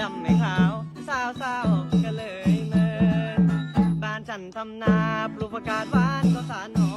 ดำไม่ขาวสาวสาวก็เลยเมินบ้านฉันทำนาปลูกผักกาดหวานก็สานหอ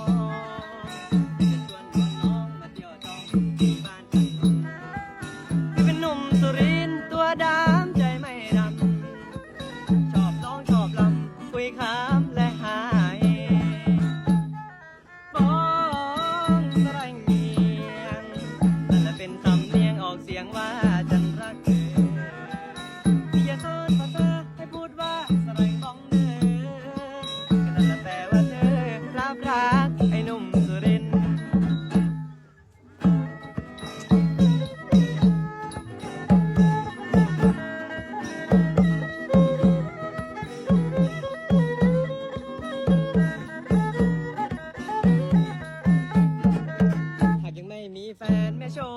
ไอ้หนุ่มสุรินหากยังไม่มีแฟนแม่ชม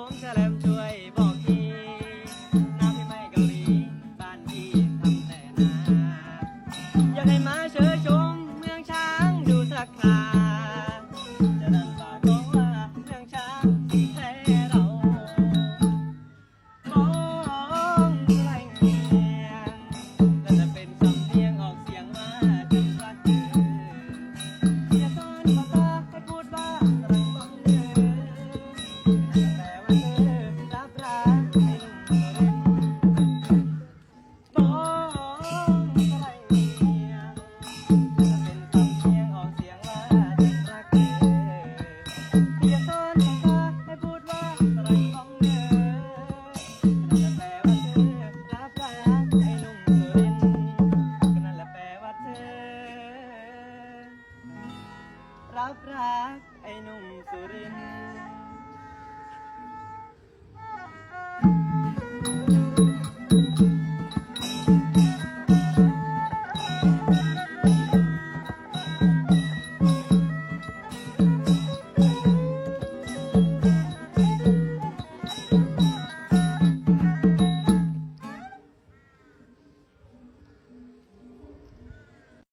i at ay nung surin